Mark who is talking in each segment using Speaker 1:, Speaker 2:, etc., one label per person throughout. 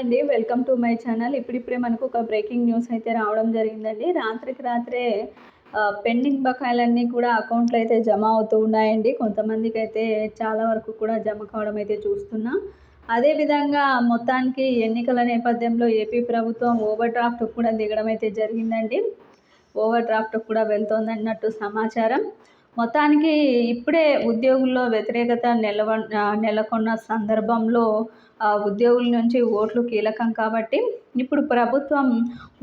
Speaker 1: అండి. Welcome to my channel. ఇప్పుడిప్పుడే మనకు ఒక బ్రేకింగ్ న్యూస్ అయితే రావడం జరిగిందండి. రాత్రికి రాత్రే పెండింగ్ బకాయిలన్నీ కూడా అకౌంట్లో అయితే జమ అవుతూ ఉన్నాయండి. కొంతమందికి అయితే చాలా వరకు కూడా జమ కావడం అయితే చూస్తున్నాం. అదేవిధంగా మొత్తానికి ఎన్నికల నేపథ్యంలో ఏపీ ప్రభుత్వం ఓవర్ డ్రాఫ్ట్ కూడా దిగడం అయితే జరిగిందండి. ఓవర్ డ్రాఫ్ట్ కూడా వెళ్తోంది అన్నట్టు సమాచారం. మొత్తానికి ఇప్పుడే ఉద్యోగుల్లో వ్యతిరేకత నెలవ నెలకొన్న సందర్భంలో ఉద్యోగుల నుంచి ఓట్లు కీలకం కాబట్టి ఇప్పుడు ప్రభుత్వం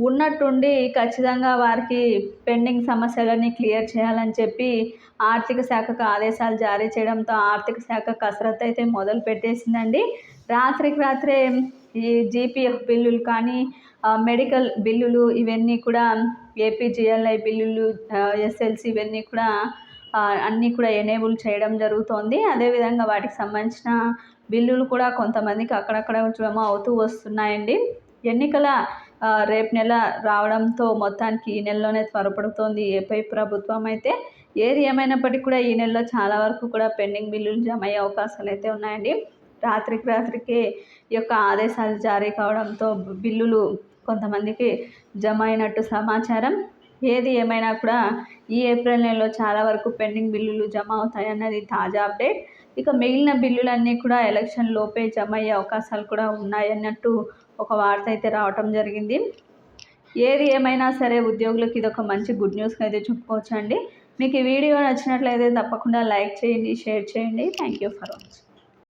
Speaker 1: ఉన్నట్టుండి ఖచ్చితంగా వారికి పెండింగ్ సమస్యలన్నీ క్లియర్ చేయాలని చెప్పి ఆర్థిక శాఖకు ఆదేశాలు జారీ చేయడంతో ఆర్థిక శాఖ కసరత్తు అయితే మొదలు పెట్టేసిందండి. రాత్రికి రాత్రే ఈ జీపీఎఫ్ బిల్లులు కానీ మెడికల్ బిల్లులు ఇవన్నీ కూడా ఏపీజిఎల్ఐ బిల్లులు ఎస్ఎల్సి ఇవన్నీ కూడా అన్నీ కూడా ఎనేబుల్ చేయడం జరుగుతోంది. అదేవిధంగా వాటికి సంబంధించిన బిల్లులు కూడా కొంతమందికి అక్కడక్కడ జమ అవుతూ వస్తున్నాయండి. ఎన్నికల రేపు నెల రావడంతో మొత్తానికి ఈ నెలలోనే త్వరపడుతోంది ఏపై ప్రభుత్వం అయితే. ఏది ఏమైనప్పటికీ కూడా ఈ నెలలో చాలా వరకు కూడా పెండింగ్ బిల్లులు జమ అయ్యే అవకాశాలు అయితే ఉన్నాయండి. రాత్రికి రాత్రికి ఈ యొక్క ఆదేశాలు జారీ కావడంతో బిల్లులు కొంతమందికి జమ అయినట్టు సమాచారం. ఏది ఏమైనా కూడా ఈ ఏప్రిల్ నెలలో చాలా వరకు పెండింగ్ బిల్లులు జమ అవుతాయి అన్నది తాజా అప్డేట్. ఇక మిగిలిన బిల్లులన్నీ కూడా ఎలక్షన్ లోపే జమ అయ్యే అవకాశాలు కూడా ఉన్నాయన్నట్టు ఒక వార్త అయితే రావటం జరిగింది. ఏది ఏమైనా సరే ఉద్యోగులకు ఇది ఒక మంచి గుడ్ న్యూస్గా అయితే చెప్పుకోవచ్చు అండి మీకు ఈ వీడియో నచ్చినట్లయితే తప్పకుండా లైక్ చేయండి షేర్ చేయండి. Thank you for watching.